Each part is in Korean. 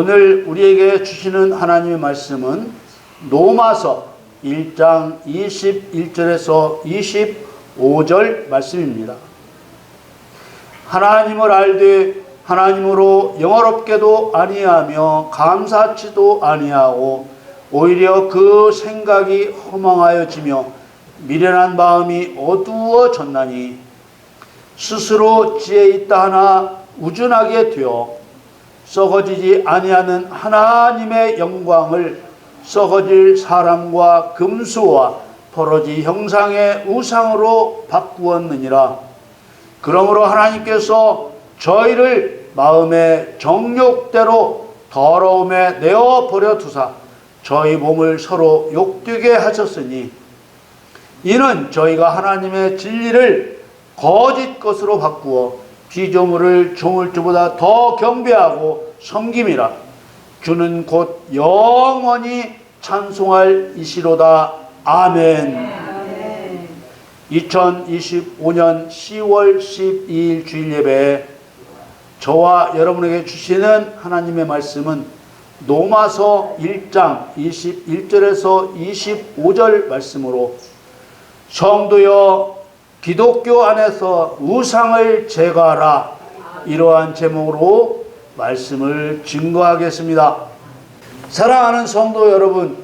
오늘 우리에게 주시는 하나님의 말씀은 로마서 1장 21절에서 25절 말씀입니다. 하나님을 알되 하나님으로 영어롭게도 아니하며 감사치도 아니하고 오히려 그 생각이 허망하여지며 미련한 마음이 어두워졌나니 스스로 지혜 있다 하나 우준하게 되어 썩어지지 아니하는 하나님의 영광을 썩어질 사람과 금수와 버러지 형상의 우상으로 바꾸었느니라. 그러므로 하나님께서 저희를 마음의 정욕대로 더러움에 내어 버려 두사 저희 몸을 서로 욕되게 하셨으니 이는 저희가 하나님의 진리를 거짓 것으로 바꾸어 피조물을 종을 주보다 더 경배하고 섬김이라. 주는 곧 영원히 찬송할 이시로다. 아멘. 2025년 10월 12일 주일 예배에 저와 여러분에게 주시는 하나님의 말씀은 노마서 1장 21절에서 25절 말씀으로 성도여 기독교 안에서 우상을 제거하라. 이러한 제목으로 말씀을 증거하겠습니다. 사랑하는 성도 여러분,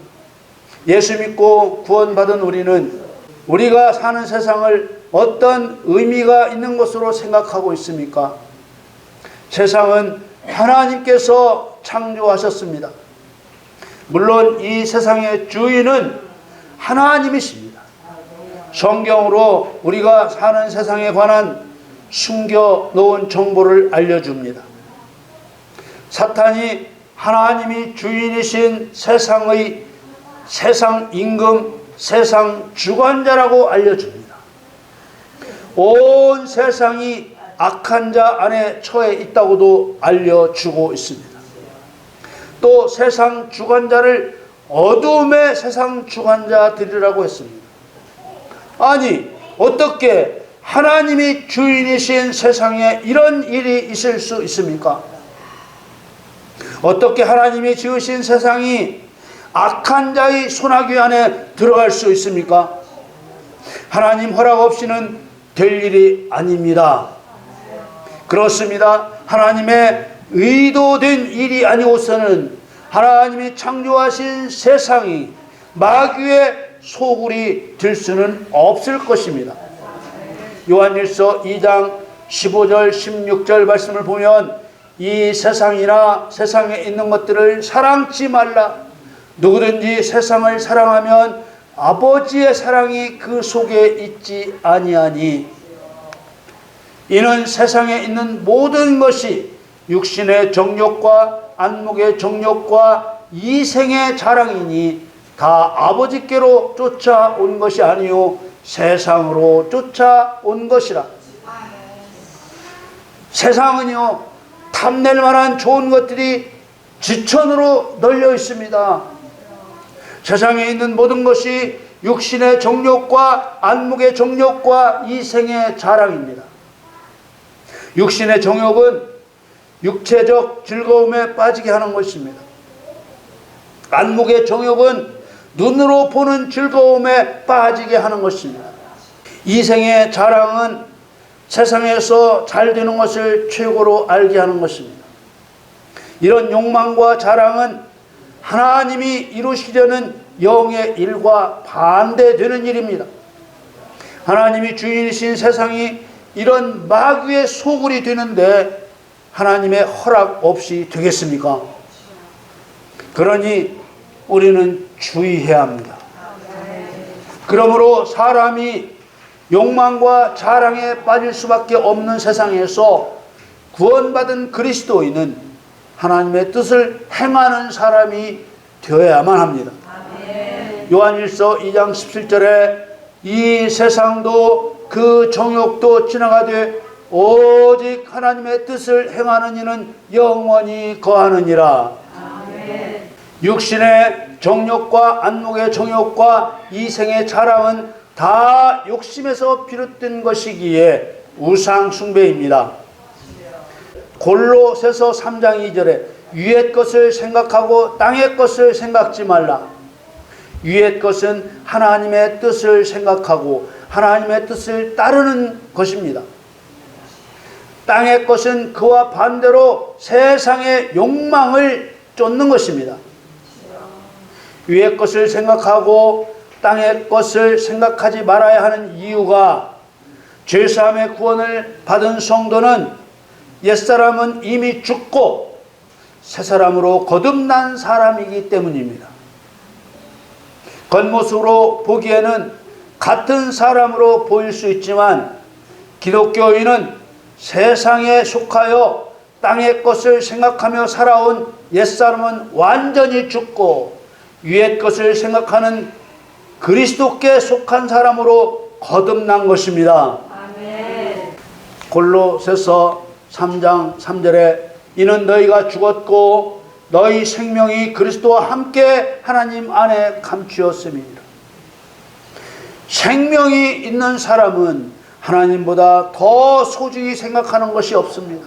예수 믿고 구원받은 우리는 우리가 사는 세상을 어떤 의미가 있는 것으로 생각하고 있습니까? 세상은 하나님께서 창조하셨습니다. 물론 이 세상의 주인은 하나님이십니다. 성경으로 우리가 사는 세상에 관한 숨겨 놓은 정보를 알려줍니다. 사탄이 하나님이 주인이신 세상의 세상 임금, 세상 주관자라고 알려줍니다. 온 세상이 악한 자 안에 처해 있다고도 알려주고 있습니다. 또 세상 주관자를 어둠의 세상 주관자들이라고 했습니다. 아니, 어떻게 하나님이 주인이신 세상에 이런 일이 있을 수 있습니까? 어떻게 하나님이 지으신 세상이 악한 자의 손아귀 안에 들어갈 수 있습니까? 하나님 허락 없이는 될 일이 아닙니다. 그렇습니다. 하나님의 의도된 일이 아니고서는 하나님이 창조하신 세상이 마귀의 소굴이 될 수는 없을 것입니다. 요한일서 2장 15절 16절 말씀을 보면 이 세상이나 세상에 있는 것들을 사랑치 말라. 누구든지 세상을 사랑하면 아버지의 사랑이 그 속에 있지 아니하니 이는 세상에 있는 모든 것이 육신의 정욕과 안목의 정욕과 이생의 자랑이니 다 아버지께로 쫓아온 것이 아니요 세상으로 쫓아온 것이라. 세상은요 탐낼 만한 좋은 것들이 지천으로 널려 있습니다. 세상에 있는 모든 것이 육신의 정욕과 안목의 정욕과 이생의 자랑입니다. 육신의 정욕은 육체적 즐거움에 빠지게 하는 것입니다. 안목의 정욕은 눈으로 보는 즐거움에 빠지게 하는 것입니다. 이생의 자랑은 세상에서 잘 되는 것을 최고로 알게 하는 것입니다. 이런 욕망과 자랑은 하나님이 이루시려는 영의 일과 반대되는 일입니다. 하나님이 주인이신 세상이 이런 마귀의 소굴이 되는데 하나님의 허락 없이 되겠습니까? 그러니 우리는 주의해야 합니다. 그러므로 사람이 욕망과 자랑에 빠질 수밖에 없는 세상에서 구원받은 그리스도인은 하나님의 뜻을 행하는 사람이 되어야만 합니다. 요한일서 2장 17절에 이 세상도 그 정욕도 지나가되 오직 하나님의 뜻을 행하는 이는 영원히 거하느니라. 육신의 정욕과 안목의 정욕과 이생의 자랑은 다 욕심에서 비롯된 것이기에 우상 숭배입니다. 골로새서 3장 2절에 위의 것을 생각하고 땅의 것을 생각지 말라. 위의 것은 하나님의 뜻을 생각하고 하나님의 뜻을 따르는 것입니다. 땅의 것은 그와 반대로 세상의 욕망을 쫓는 것입니다. 위의 것을 생각하고 땅의 것을 생각하지 말아야 하는 이유가 죄사함의 구원을 받은 성도는 옛사람은 이미 죽고 새사람으로 거듭난 사람이기 때문입니다. 겉모습으로 보기에는 같은 사람으로 보일 수 있지만 기독교인은 세상에 속하여 땅의 것을 생각하며 살아온 옛사람은 완전히 죽고 위의 것을 생각하는 그리스도께 속한 사람으로 거듭난 것입니다. 골로새서 3장 3절에 이는 너희가 죽었고 너희 생명이 그리스도와 함께 하나님 안에 감추었음이니라. 생명이 있는 사람은 하나님보다 더 소중히 생각하는 것이 없습니다.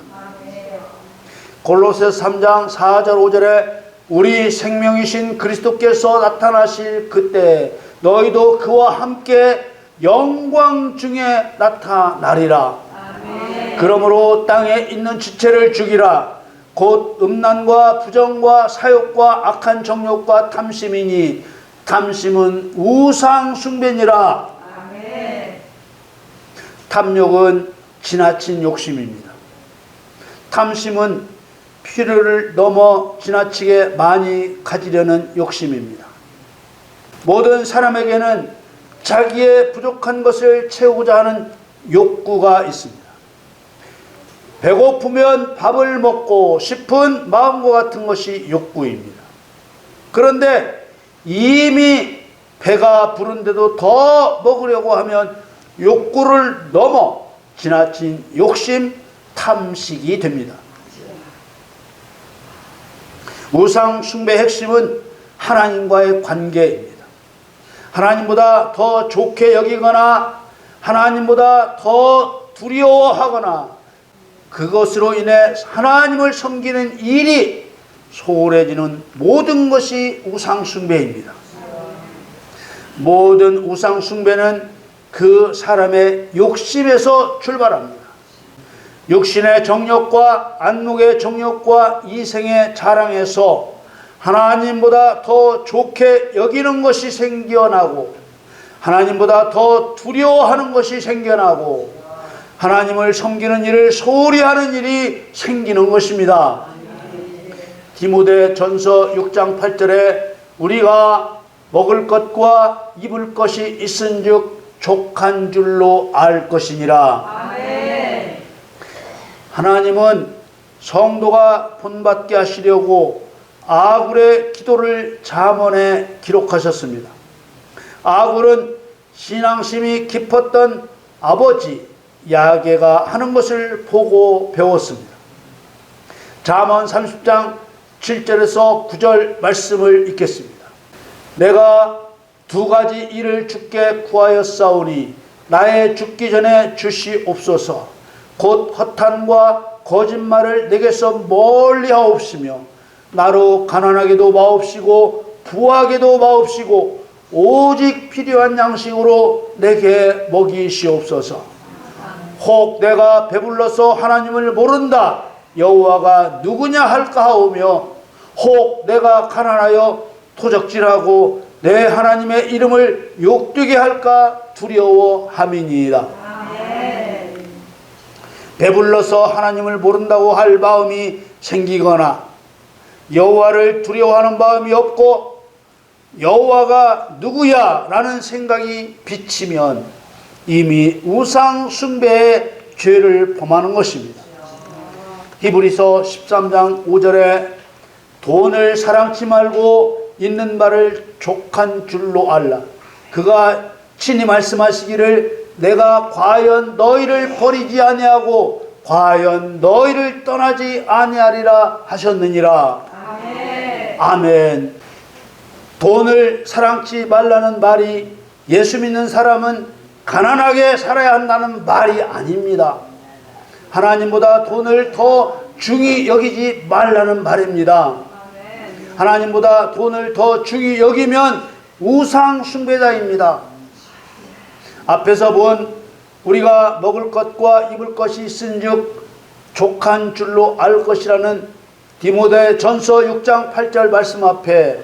골로새 3장 4절 5절에 우리 생명이신 그리스도께서 나타나실 그때 너희도 그와 함께 영광 중에 나타나리라. 그러므로 땅에 있는 지체를 죽이라. 곧 음란과 부정과 사욕과 악한 정욕과 탐심이니 탐심은 우상 숭배니라. 탐욕은 지나친 욕심입니다. 탐심은 필요를 넘어 지나치게 많이 가지려는 욕심입니다. 모든 사람에게는 자기의 부족한 것을 채우고자 하는 욕구가 있습니다. 배고프면 밥을 먹고 싶은 마음과 같은 것이 욕구입니다. 그런데 이미 배가 부른데도 더 먹으려고 하면 욕구를 넘어 지나친 욕심, 탐식이 됩니다. 우상 숭배의 핵심은 하나님과의 관계입니다. 하나님보다 더 좋게 여기거나 하나님보다 더 두려워하거나 그것으로 인해 하나님을 섬기는 일이 소홀해지는 모든 것이 우상숭배입니다. 모든 우상숭배는 그 사람의 욕심에서 출발합니다. 육신의 정욕과 안목의 정욕과 이생의 자랑에서 하나님보다 더 좋게 여기는 것이 생겨나고 하나님보다 더 두려워하는 것이 생겨나고 하나님을 섬기는 일을 소홀히 하는 일이 생기는 것입니다. 디모데 전서 6장 8절에 우리가 먹을 것과 입을 것이 있은즉 족한 줄로 알 것이니라. 하나님은 성도가 본받게 하시려고 아굴의 기도를 잠언에 기록하셨습니다. 아굴은 신앙심이 깊었던 아버지 야게가 하는 것을 보고 배웠습니다. 잠언 30장 7절에서 9절 말씀을 읽겠습니다. 내가 두 가지 일을 주께 구하였사오니 나의 죽기 전에 주시옵소서 곧 허탄과 거짓말을 내게서 멀리 하옵시며 나로 가난하게도 마옵시고 부하게도 마옵시고 오직 필요한 양식으로 내게 먹이시옵소서 혹 내가 배불러서 하나님을 모른다 여호와가 누구냐 할까 하오며 혹 내가 가난하여 토적질하고 내 하나님의 이름을 욕되게 할까 두려워함이니이다. 배불러서 하나님을 모른다고 할 마음이 생기거나 여호와를 두려워하는 마음이 없고 여호와가 누구야라는 생각이 비치면 이미 우상 숭배의 죄를 범하는 것입니다. 히브리서 13장 5절에 돈을 사랑치 말고 있는 바를 족한 줄로 알라. 그가 친히 말씀하시기를 내가 과연 너희를 버리지 아니하고 과연 너희를 떠나지 아니하리라 하셨느니라. 아멘. 돈을 사랑치 말라는 말이 예수 믿는 사람은 가난하게 살아야 한다는 말이 아닙니다. 하나님보다 돈을 더 중히 여기지 말라는 말입니다. 하나님보다 돈을 더 중히 여기면 우상 숭배자입니다. 앞에서 본 우리가 먹을 것과 입을 것이 있은즉 족한 줄로 알 것이라는 디모데 전서 6장 8절 말씀 앞에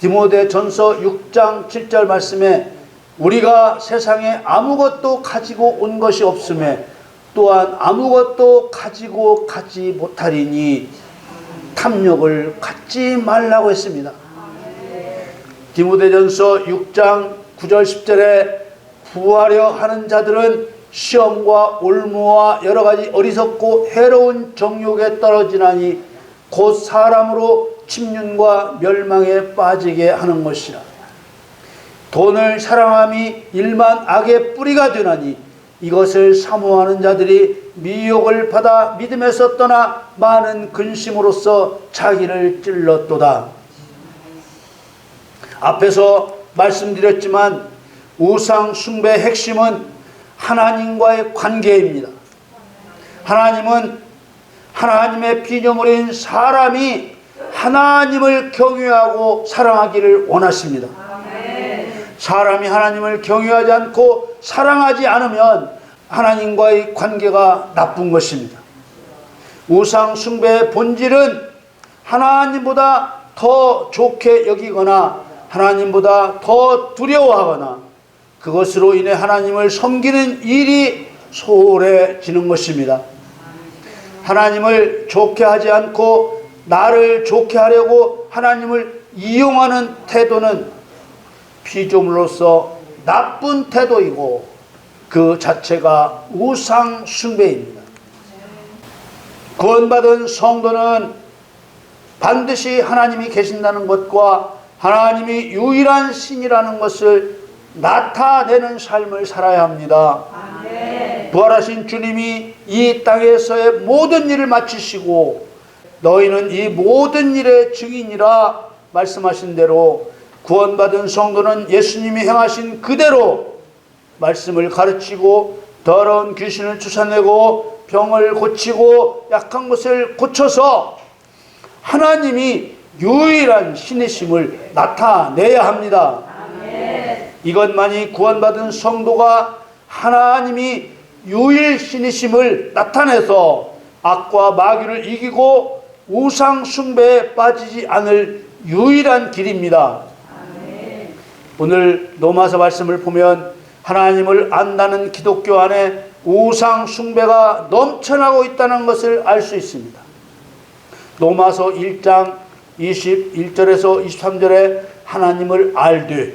디모데 전서 6장 7절 말씀에 우리가 세상에 아무것도 가지고 온 것이 없음에 또한 아무것도 가지고 가지 못하리니 탐욕을 갖지 말라고 했습니다. 디모데전서 6장 9절 10절에 부하려 하는 자들은 시험과 올무와 여러 가지 어리석고 해로운 정욕에 떨어지나니 곧 사람으로 침륜과 멸망에 빠지게 하는 것이라. 돈을 사랑함이 일만 악의 뿌리가 되나니 이것을 사모하는 자들이 미혹을 받아 믿음에서 떠나 많은 근심으로써 자기를 찔렀도다. 앞에서 말씀드렸지만 우상 숭배의 핵심은 하나님과의 관계입니다. 하나님은 하나님의 피조물인 사람이 하나님을 경외하고 사랑하기를 원하십니다. 사람이 하나님을 경외하지 않고 사랑하지 않으면 하나님과의 관계가 나쁜 것입니다. 우상 숭배의 본질은 하나님보다 더 좋게 여기거나 하나님보다 더 두려워하거나 그것으로 인해 하나님을 섬기는 일이 소홀해지는 것입니다. 하나님을 좋게 하지 않고 나를 좋게 하려고 하나님을 이용하는 태도는 피조물로서 나쁜 태도이고 그 자체가 우상 숭배입니다. 구원받은 성도는 반드시 하나님이 계신다는 것과 하나님이 유일한 신이라는 것을 나타내는 삶을 살아야 합니다. 부활하신 주님이 이 땅에서의 모든 일을 마치시고 너희는 이 모든 일의 증인이라 말씀하신 대로 구원받은 성도는 예수님이 행하신 그대로 말씀을 가르치고 더러운 귀신을 쫓아내고 병을 고치고 약한 것을 고쳐서 하나님이 유일한 신이심을 나타내야 합니다. 이것만이 구원받은 성도가 하나님이 유일 신이심을 나타내서 악과 마귀를 이기고 우상 숭배에 빠지지 않을 유일한 길입니다. 오늘 노마서 말씀을 보면 하나님을 안다는 기독교 안에 우상 숭배가 넘쳐나고 있다는 것을 알 수 있습니다. 노마서 1장 21절에서 23절에 하나님을 알되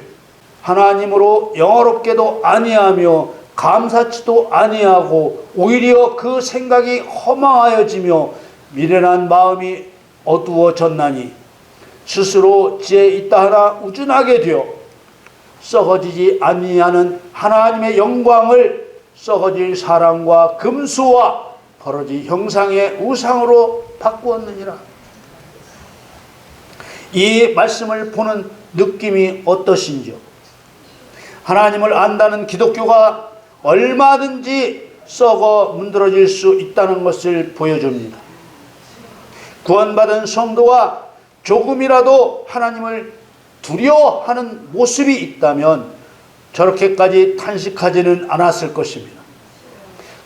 하나님으로 영어롭게도 아니하며 감사치도 아니하고 오히려 그 생각이 허망하여지며 미련한 마음이 어두워졌나니 스스로 지혜 있다 하나 우준하게 되어 썩어지지 아니하는 하나님의 영광을 썩어질 사랑과 금수와 벌어지 형상의 우상으로 바꾸었느니라. 이 말씀을 보는 느낌이 어떠신지요? 하나님을 안다는 기독교가 얼마든지 썩어 문드러질 수 있다는 것을 보여줍니다. 구원받은 성도가 조금이라도 하나님을 두려워하는 모습이 있다면 저렇게까지 탄식하지는 않았을 것입니다.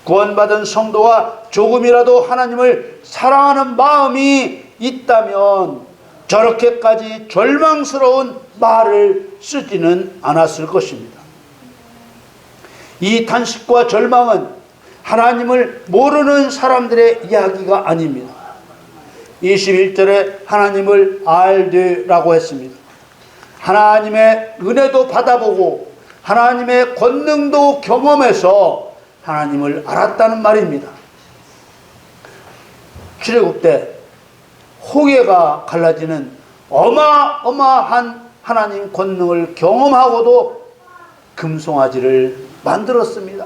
구원받은 성도가 조금이라도 하나님을 사랑하는 마음이 있다면 저렇게까지 절망스러운 말을 쓰지는 않았을 것입니다. 이 탄식과 절망은 하나님을 모르는 사람들의 이야기가 아닙니다. 21절에 하나님을 알되라고 했습니다. 하나님의 은혜도 받아보고 하나님의 권능도 경험해서 하나님을 알았다는 말입니다. 출애굽 때 홍해가 갈라지는 어마어마한 하나님 권능을 경험하고도 금송아지를 만들었습니다.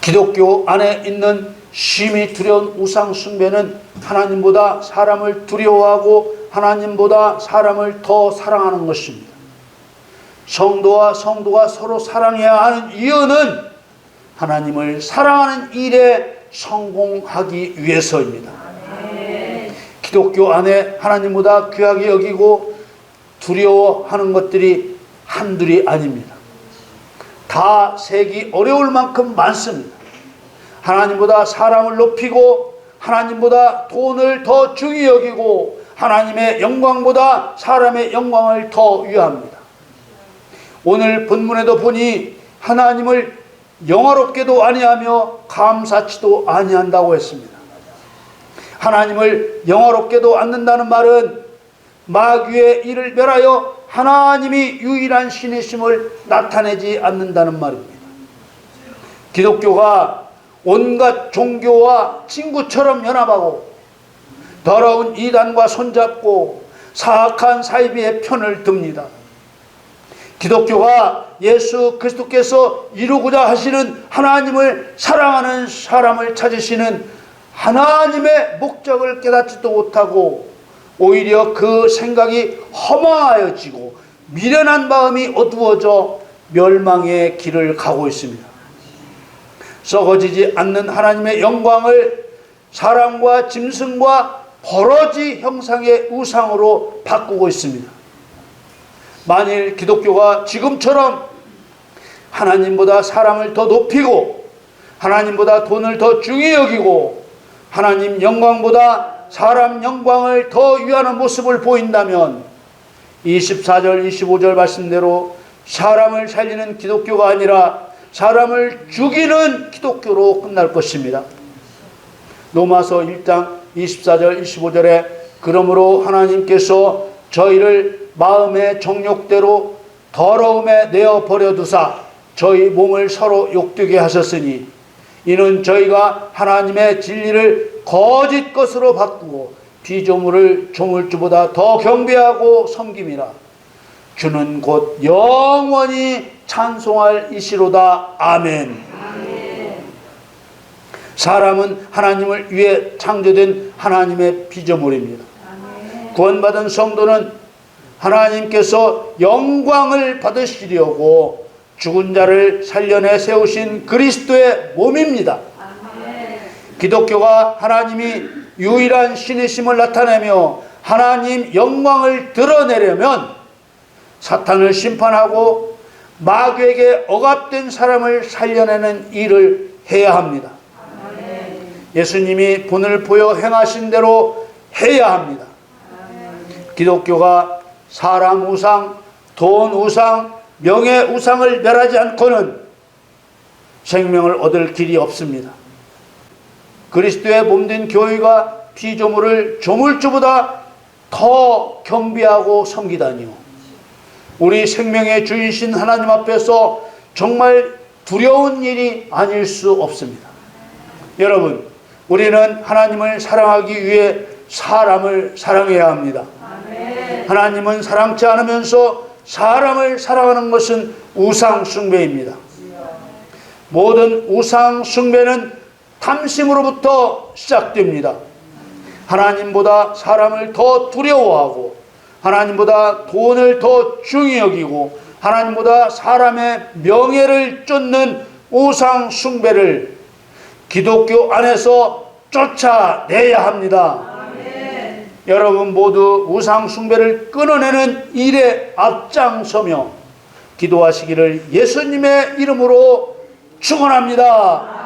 기독교 안에 있는 심히 두려운 우상 숭배는 하나님보다 사람을 두려워하고 하나님보다 사람을 더 사랑하는 것입니다. 성도와 성도가 서로 사랑해야 하는 이유는 하나님을 사랑하는 일에 성공하기 위해서입니다. 기독교 안에 하나님보다 귀하게 여기고 두려워하는 것들이 한둘이 아닙니다. 다 세기 어려울 만큼 많습니다. 하나님보다 사람을 높이고 하나님보다 돈을 더 중히 여기고 하나님의 영광보다 사람의 영광을 더 위합니다. 오늘 본문에도 보니 하나님을 영화롭게도 아니하며 감사치도 아니한다고 했습니다. 하나님을 영화롭게도 않는다는 말은 마귀의 일을 멸하여 하나님이 유일한 신이심을 나타내지 않는다는 말입니다. 기독교가 온갖 종교와 친구처럼 연합하고 더러운 이단과 손잡고 사악한 사이비의 편을 듭니다. 기독교가 예수 그리스도께서 이루고자 하시는 하나님을 사랑하는 사람을 찾으시는 하나님의 목적을 깨닫지도 못하고 오히려 그 생각이 허망하여지고 미련한 마음이 어두워져 멸망의 길을 가고 있습니다. 썩어지지 않는 하나님의 영광을 사람과 짐승과 버러지 형상의 우상으로 바꾸고 있습니다. 만일 기독교가 지금처럼 하나님보다 사람을 더 높이고 하나님보다 돈을 더 중히 여기고 하나님 영광보다 사람 영광을 더 위하는 모습을 보인다면 24절 25절 말씀대로 사람을 살리는 기독교가 아니라 사람을 죽이는 기독교로 끝날 것입니다. 로마서 1장 24절 25절에 그러므로 하나님께서 저희를 마음의 정욕대로 더러움에 내어 버려 두사 저희 몸을 서로 욕되게 하셨으니 이는 저희가 하나님의 진리를 거짓 것으로 바꾸고 피조물을 조물주보다 더 경배하고 섬김이라 주는 곧 영원히 찬송할 이시로다 아멘. 사람은 하나님을 위해 창조된 하나님의 피조물입니다. 구원받은 성도는 하나님께서 영광을 받으시려고 죽은 자를 살려내 세우신 그리스도의 몸입니다. 기독교가 하나님이 유일한 신이심을 나타내며 하나님 영광을 드러내려면 사탄을 심판하고 마귀에게 억압된 사람을 살려내는 일을 해야 합니다. 예수님이 본을 보여 행하신 대로 해야 합니다. 기독교가 사람 우상, 돈 우상, 명예 우상을 멸하지 않고는 생명을 얻을 길이 없습니다. 그리스도의 몸된 교회가 피조물을 조물주보다 더 경비하고 섬기다니요. 우리 생명의 주인신 하나님 앞에서 정말 두려운 일이 아닐 수 없습니다. 여러분, 우리는 하나님을 사랑하기 위해 사람을 사랑해야 합니다. 하나님은 사랑치 않으면서 사람을 사랑하는 것은 우상 숭배입니다. 모든 우상 숭배는 탐심으로부터 시작됩니다. 하나님보다 사람을 더 두려워하고 하나님보다 돈을 더 중히 여기고 하나님보다 사람의 명예를 쫓는 우상 숭배를 기독교 안에서 쫓아내야 합니다. 여러분 모두 우상 숭배를 끊어내는 일에 앞장서며 기도하시기를 예수님의 이름으로 축원합니다.